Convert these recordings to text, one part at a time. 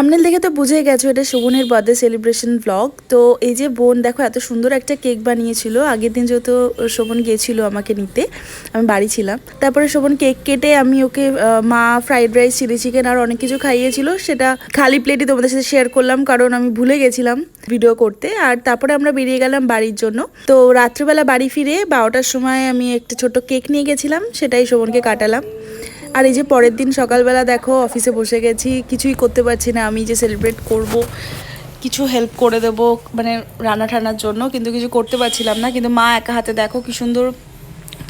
Thumbnail দেখে তো বুঝে গেছো, এটা শোভনের বার্থডে সেলিব্রেশন ব্লগ তো এই যে বোন, দেখো এত সুন্দর একটা কেক বানিয়েছিল। আগের দিন যেহেতু শোভন গিয়েছিল আমাকে নিতে, আমি বাড়ি ছিলাম। তারপরে শোভন কেক কেটে আমি ওকে মা ফ্রাইড রাইস চিলি চিকেন আর অনেক কিছু খাইয়েছিল। সেটা খালি প্লেটই তোমাদের সাথে শেয়ার করলাম, কারণ আমি ভুলে গেছিলাম ভিডিও করতে। আর তারপরে আমরা বেরিয়ে গেলাম বাড়ির জন্য। তো রাত্রিবেলা বাড়ি ফিরে বারোটার সময় আমি একটা ছোট কেক নিয়ে গেছিলাম, সেটাই শোভনকে কাটালাম। আর এই যে পরের দিন সকালবেলা দেখো অফিসে বসে গেছি, কিছুই করতে পারছি না, আমি যে সেলিব্রেট করব, কিছু হেল্প করে দেব মানে রান্না ঠান্নার জন্য, কিন্তু কিছু করতে পারছিলাম না, কিন্তু মা একা হাতে দেখো কি সুন্দর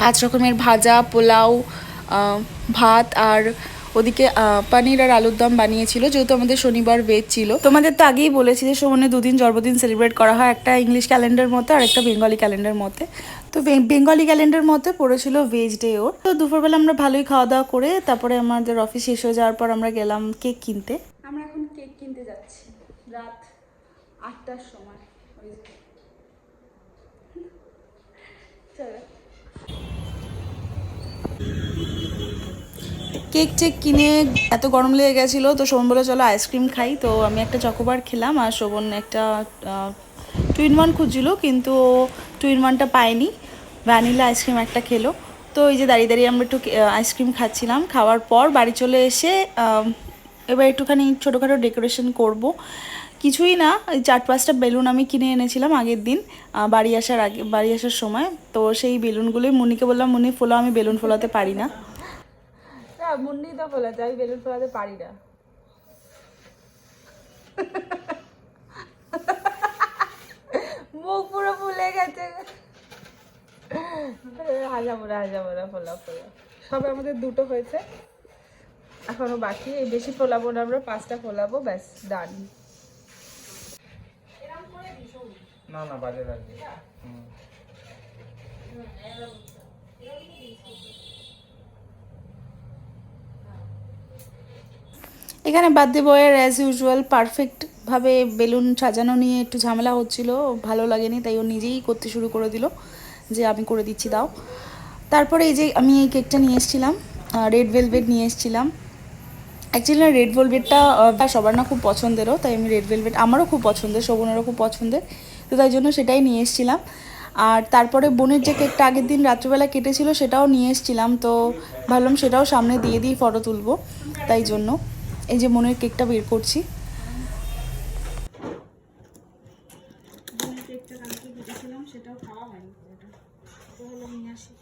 পাঁচ রকমের ভাজা, পোলাও ভাত আর ওদিকে পানির আর আলুর দম বানিয়েছিল, যেহেতু আমাদের শনিবার ভেজ ছিল। তোমাদের তো আগেই বলেছি যে সোমনে দুদিন জন্মদিন সেলিব্রেট করা হয়, একটা ইংলিশ ক্যালেন্ডার মতো আর একটা বেঙ্গলি ক্যালেন্ডার মতে। তো বেঙ্গলি ক্যালেন্ডার মতে পড়েছিল ভেজ ডে ওর। তো দুপুরবেলা আমরা ভালোই খাওয়া দাওয়া করে তারপরে আমাদের অফিস শেষ হয়ে যাওয়ার পর আমরা গেলাম কেক কিনতে। আমরা এখন কেক কিনতে যাচ্ছি। রাত আটটার সময়। কেক টেক কিনে এত গরম লেগে গেছিল তো শোভন বলে চলো আইসক্রিম খাই। তো আমি একটা চকোবার খেলাম আর শোভন একটা টুইন ওয়ান খুঁজছিল, কিন্তু ও টুইন ওয়ানটা পায়নি। ভ্যানিলা আইসক্রিম একটা খেলো। তো এই যে দাঁড়িয়ে দাঁড়িয়ে আমরা একটু আইসক্রিম খাচ্ছিলাম। খাওয়ার পর বাড়ি চলে এসে এবার একটুখানি ছোটোখাটো ডেকোরেশন করব। কিছুই না চার পাঁচটা বেলুন আমি কিনে এনেছিলাম আগের দিন বাড়ি আসার আগে, বাড়ি আসার সময়। তো সেই বেলুনগুলোই মুনিকে বললাম, মুনি ফোলা আমি বেলুন ফোলাতে পারি না। না, মুন্নি তো ফোলাতে, আমি বেলুন ফোলাতে পারি না মুখ পুরো ফুলে গেছে সবে আমাদের দুটো হয়েছে। এখনও বাকি এই বেশি ফোলাবো না আমরা পাঁচটা ফোলাবো ব্যাস ডান না না বাজে লাগবে। এখানে বার্থডে বয়ের অ্যাজ ইউজুয়াল পারফেক্টভাবে বেলুন সাজানো নিয়ে একটু ঝামেলা হচ্ছিল ভালো লাগেনি তাই ও নিজেই করতে শুরু করে দিল যে আমি করে দিচ্ছি দাও। তারপরে এই যে আমি এই কেকটা নিয়ে এসেছিলাম রেড ভেলভেট নিয়ে এসেছিলাম। অ্যাকচুয়ালি না রেড ভেলভেটটা সবার না খুব পছন্দেরও, তাই আমি রেড ভেলভেট আমারও খুব পছন্দের, শোভনেরও খুব পছন্দের, তো তাই জন্য সেটাই নিয়ে এসেছিলাম। আর তারপরে বোনের যে কেকটা আগের দিন রাত্রিবেলা কেটেছিল, সেটাও নিয়ে এসেছিলাম, তো ভাবলাম সেটাও সামনে দিয়ে দিয়ে ফটো তুলবো, তাই জন্য এই যে মনের কেকটা বের করছি। সেটাও খাওয়া হয়নি নিয়ে আসি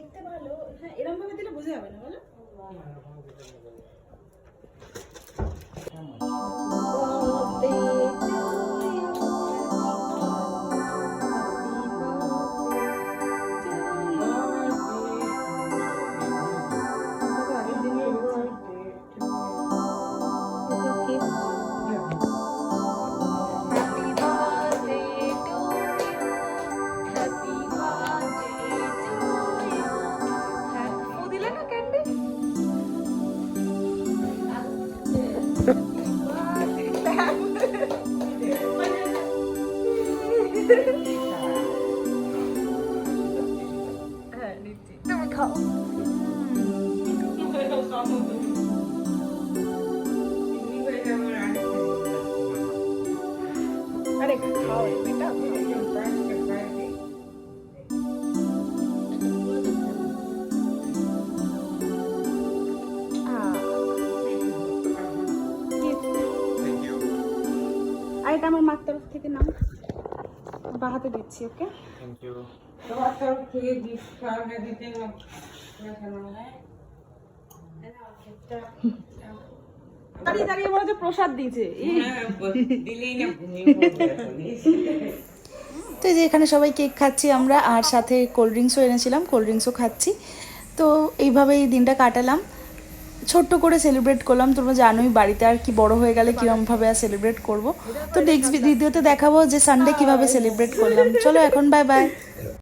দেখতে ভালো। হ্যাঁ এরকম ভাবে দিলে বোঝা যাবে না বলো? নিচ্ছি তুমি খাও আরে খাও এটা আর এটা আমার মার তরফ থেকে নাও বা হাতে দিচ্ছি ওকে? থ্যাংক ইউ দাঁড়িয়ে দাঁড়িয়ে হচ্ছে প্রসাদ দিয়েছে। তো যে এখানে সবাই কেক খাচ্ছি আমরা আর সাথে কোল্ড ড্রিঙ্কসও এনেছিলাম কোল্ড ড্রিঙ্কসও খাচ্ছি। তো এইভাবে এই দিনটা কাটালাম। ছোট্ট করে সেলিব্রেট করলাম। তোমরা জানোই বাড়িতে আর কি বড় হয়ে গেলে কীরকমভাবে আর সেলিব্রেট করব। তো নেক্সট ভিডিওতে দেখাবো যে সানডে কীভাবে সেলিব্রেট করলাম। চলো এখন বাই বাই